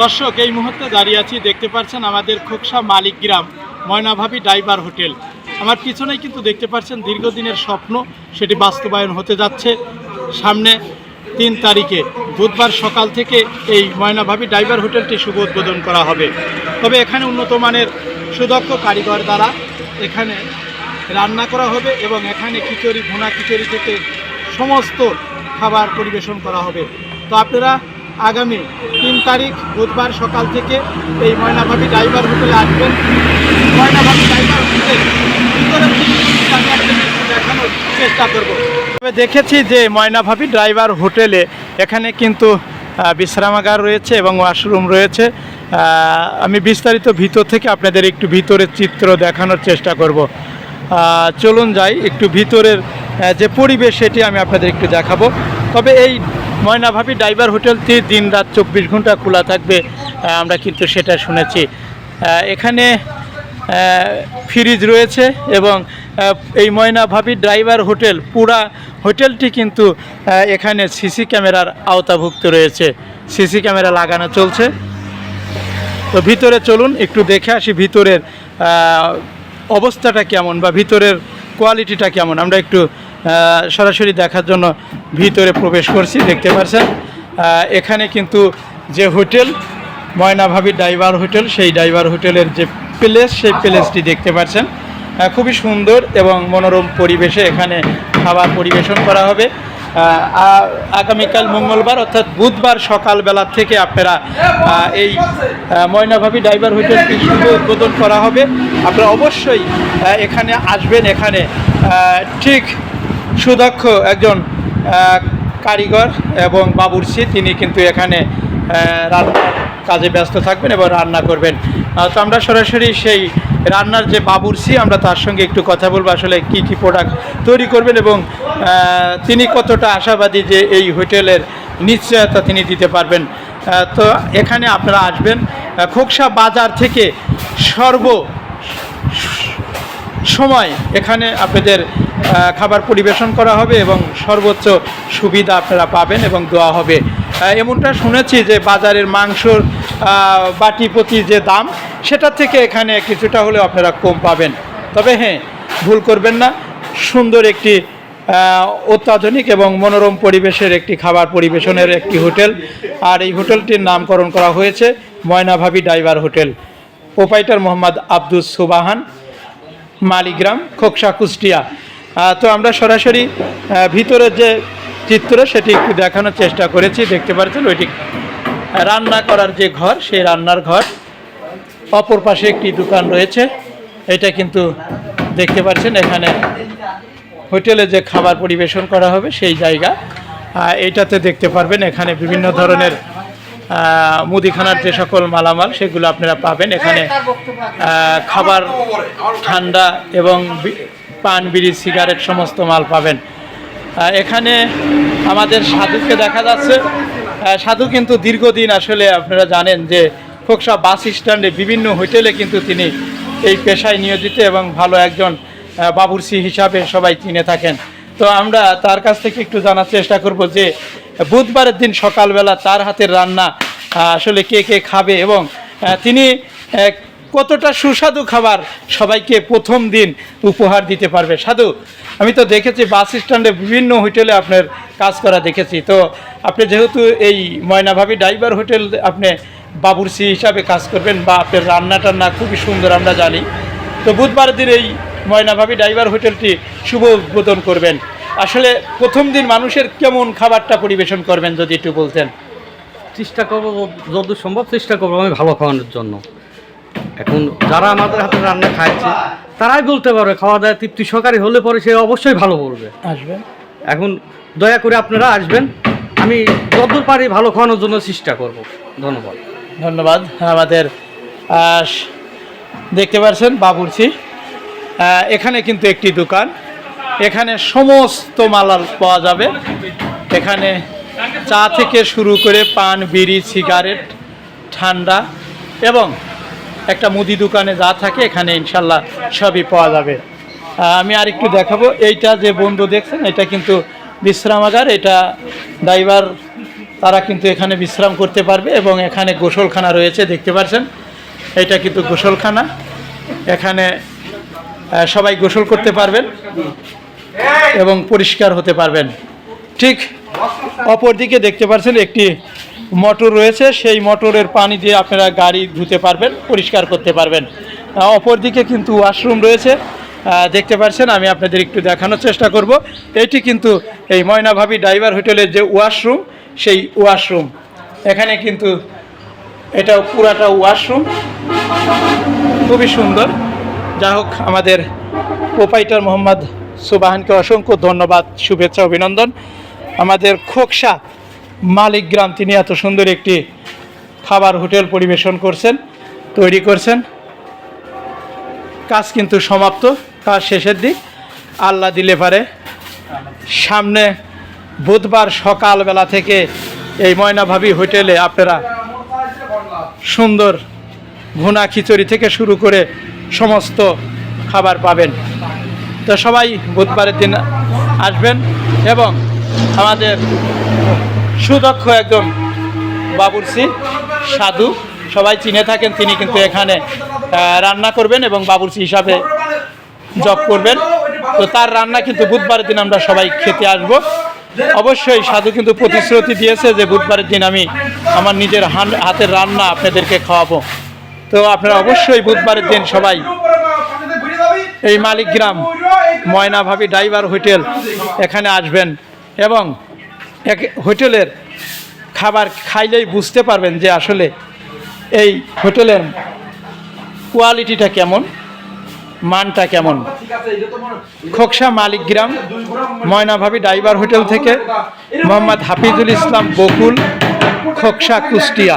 দর্শক, এই মুহূর্তে দাঁড়িয়ে আছি, দেখতে পাচ্ছেন আমাদের খোকসা মালিক গ্রাম, ময়নাভাবি ডাইভার হোটেল। আমার পিছনেই কিন্তু দেখতে পাচ্ছেন দীর্ঘদিনের স্বপ্ন, সেটি বাস্তবায়ন হতে যাচ্ছে সামনে তিন তারিখে। বুধবার সকাল থেকে এই ময়নাভাবি ডাইভার হোটেলটি শুভ উদ্বোধন করা হবে। তবে এখানে উন্নত মানের সুদক্ষ কারিগর দ্বারা এখানে রান্না করা হবে এবং এখানে খিচুড়ি, ভুনা খিচুড়ি থেকে সমস্ত খাবার পরিবেশন করা হবে। তো আপনারা আগামী তিন তারিখ বুধবার সকাল থেকে এই ময়নাভাবি ড্রাইভার হোটেলে আসবেন। ময়নাভাবি ড্রাইভার হোটেল দেখানোর চেষ্টা দেখেছি যে ময়নাভাবি ড্রাইভার হোটেলে এখানে কিন্তু বিশ্রামাগার রয়েছে এবং ওয়াশরুম রয়েছে। আমি বিস্তারিত ভিতর থেকে আপনাদের একটু ভিতরের চিত্র দেখানোর চেষ্টা করব। চলুন যাই, একটু ভিতরের যে পরিবেশ সেটি আমি আপনাদের একটু দেখাবো। তবে এই ময়নাভাবি ড্রাইভার হোটেলটি দিন রাত চব্বিশ ঘণ্টা খোলা থাকবে আমরা কিন্তু সেটা শুনেছি। এখানে ফ্রিজ রয়েছে এবং এই ময়নাভাবি ড্রাইভার হোটেল, পুরা হোটেলটি কিন্তু এখানে সিসি ক্যামেরার আওতাভুক্ত রয়েছে। সিসি ক্যামেরা লাগানো চলছে। তো ভিতরে চলুন, একটু দেখে আসি ভিতরের অবস্থাটা কেমন বা ভিতরের কোয়ালিটিটা কেমন। আমরা একটু সরাসরি দেখার জন্য ভিতরে প্রবেশ করছি, দেখতে পাচ্ছেন এখানে কিন্তু যে হোটেল, ময়নাভাবি ডাইভার হোটেল, সেই ডাইভার হোটেলের যে প্লেস, সেই প্লেসটি দেখতে পাচ্ছেন খুবই সুন্দর এবং মনোরম পরিবেশে এখানে খাবার পরিবেশন করা হবে। আগামীকাল মঙ্গলবার, অর্থাৎ বুধবার সকালবেলা থেকে আপনারা এই ময়নাভাবি ড্রাইভার হোটেলটি শুভ উদ্বোধন করা হবে। আপনারা অবশ্যই এখানে আসবেন। এখানে ঠিক সুদক্ষ একজন কারিগর এবং বাবুর্চি। তিনি কিন্তু এখানে রান্নার কাজে ব্যস্ত থাকবেন এবং রান্না করবেন। তো আমরা সরাসরি সেই রান্নার যে বাবুর্চি, আমরা তার সঙ্গে একটু কথা বলব, আসলে কি কি প্রোডাক্ট তৈরি করবেন এবং তিনি কতটা আশাবাদী যে এই হোটেলের নিশ্চয়তা তিনি দিতে পারবেন। তো এখানে আপনারা আসবেন। খোকসা বাজার থেকে সর্ব সময় এখানে আপনাদের খাবার পরিবেশন করা হবে এবং সর্বোচ্চ সুবিধা আপনারা পাবেন এবং দেওয়া হবে। এমনটা শুনেছি যে বাজারের মাংসর বাটি প্রতি যে দাম সেটা থেকে এখানে কিছুটা হলেও আপনারা কম পাবেন। তবে হ্যাঁ ভুল করবেন না। সুন্দর একটি অত্যাধুনিক এবং মনোরম পরিবেশের একটি খাবার পরিবেশনের একটি হোটেল। আর এই হোটেলটির নামকরণ করা হয়েছে Maynabhabi driver hotel. Proprietor Mohammad Abdus Subhan, Maligram, Khoksa Kushtia. তো আমরা সরাসরি ভিতরের যে চিত্র সেটি একটু দেখানোর চেষ্টা করেছি দেখতে পাচ্ছেন ওইটি। রান্না করার যে ঘর সেই রান্নার ঘর। অপর পাশে একটি দোকান রয়েছে এটা কিন্তু দেখতে পাচ্ছেন এখানে হোটেলে যে খাবার পরিবেশন করা হবে সেই জায়গা। আহ, এইটাতে দেখতে পারবেন এখানে বিভিন্ন ধরনের মুদিখানার যে সকল মালামাল সেগুলো আপনারা পাবেন। এখানে খাবার ঠান্ডা এবং পান বিড়ি সিগারেট সমস্ত মাল পাবেন। এখানে আমাদের সাধুকে দেখা যাচ্ছে। সাধু কিন্তু দীর্ঘদিন আসলে আপনারা জানেন যে খোকসা বাস স্ট্যান্ডে বিভিন্ন হোটেলে কিন্তু তিনি এই পেশায় নিয়োজিত এবং ভালো একজন আহ, বাবুর্চি হিসাবে সবাই চিনে থাকেন। তো আমরা তার কাছ থেকে একটু জানার চেষ্টা করব যে বুধবারের দিন সকালবেলা তার হাতের রান্না আসলে কে কে খাবে এবং তিনি কতটা সুস্বাদু খাবার সবাইকে প্রথম দিন উপহার দিতে পারবে। সাধু, আমি তো দেখেছি বাস স্ট্যান্ডে বিভিন্ন হোটেলে আপনার কাজ করা দেখেছি। তো আপনি যেহেতু এই ময়নাভাবি ডাইভার হোটেল আপনি বাবুর্চি হিসাবে কাজ করবেন বা আপনার রান্না টান্না খুবই সুন্দর আমরা জানি, তো বুধবার দিন এই ময়নাভাবি ডাইভার হোটেলটি শুভ উদ্বোধন করবেন। আসলে প্রথম দিন মানুষের কেমন খাবারটা পরিবেশন করবেন যদি একটু বলতেন? চেষ্টা করব যত সম্ভব চেষ্টা করব আমি ভালো খাওয়ানোর জন্য। এখন যারা আমাদের হাতে রান্না খাইছে তারাই বলতে পারবে খাওয়া দাওয়া তৃপ্তি সহকারে হলে পরে সে অবশ্যই ভালো বলবে। আসবেন এখন দয়া করে আপনারা আসবেন আমি যতদূর পারি ভালো খাওয়ানোর জন্য চেষ্টা করব। ধন্যবাদ। ধন্যবাদ আমাদের দেখতে পাচ্ছেন বাবুর্চি। আহ, এখানে কিন্তু একটি দোকান। এখানে সমস্ত মালাল পাওয়া যাবে। এখানে চা থেকে শুরু করে পান বিড়ি সিগারেট ঠান্ডা এবং একটা মুদি দোকানে যা থাকে এখানে ইনশাল্লাহ সবই পাওয়া যাবে। আমি আরেকটু দেখাবো। এইটা যে বন্ধু দেখছেন, এটা কিন্তু বিশ্রামাগার এটা ড্রাইভার, তারা কিন্তু এখানে বিশ্রাম করতে পারবে এবং এখানে গোসলখানা রয়েছে, দেখতে পাচ্ছেন এটা কিন্তু গোসলখানা। এখানে সবাই গোসল করতে পারবেন এবং পরিষ্কার হতে পারবেন। ঠিক অপরদিকে দেখতে পাচ্ছেন একটি মোটর রয়েছে, সেই মোটরের পানি দিয়ে আপনারা গাড়ি ধুতে পারবেন, পরিষ্কার করতে পারবেন। অপরদিকে কিন্তু ওয়াশরুম রয়েছে। দেখতে পাচ্ছেন, আমি আপনাদের একটু দেখানোর চেষ্টা করব। এটি কিন্তু এই ময়নাভাবি ড্রাইভার হোটেলের যে ওয়াশরুম, সেই ওয়াশরুম। এখানে কিন্তু এটা পুরাটা ওয়াশরুম। খুবই সুন্দর। যা হোক, আমাদের প্রোপাইটার মোহাম্মদ সুবাহানকে অসংখ্য ধন্যবাদ, শুভেচ্ছা, অভিনন্দন। আমাদের খোকসা মালিক গ্রাম তিনি এত সুন্দর একটি খাবার হোটেল পরিবেশন করছেন, তৈরি করছেন। কাজ কিন্তু সমাপ্ত, কাজ শেষের দিক। আল্লাহ দিলে পারে। সামনে বুধবার সকালবেলা থেকে এই ময়নাভাবি হোটেলে আপনারা সুন্দর ভুনা খিচুড়ি থেকে শুরু করে সমস্ত খাবার পাবেন। তো সবাই বুধবারের দিন আসবেন এবং আমাদের সুদক্ষ একজন বাবুরসি সাধু। সবাই চিনে থাকেন, তিনি কিন্তু এখানে রান্না করবেন এবং বাবুরসি হিসাবে জব করবেন। তো তার রান্না কিন্তু বুধবারের দিন আমরা সবাই খেতে আসব। অবশ্যই সাধু কিন্তু প্রতিশ্রুতি দিয়েছে যে বুধবারের দিন আমি আমার নিজের হাতের রান্না আপনাদেরকে খাওয়াবো। তো আপনারা অবশ্যই বুধবারের দিন সবাই এই মালিকগ্রাম ময়না ভাবি ড্রাইভার হোটেল এখানে আসবেন এবং এক হোটেলের খাবার খাইলেই বুঝতে পারবেন যে আসলে এই হোটেলের কোয়ালিটিটা কেমন, মানটা কেমন। খোকসা মালিকগ্রাম ময়নাভাবি ড্রাইভার হোটেল থেকে মোহাম্মদ হাফিজুল ইসলাম বকুল, খোকসা কুষ্টিয়া।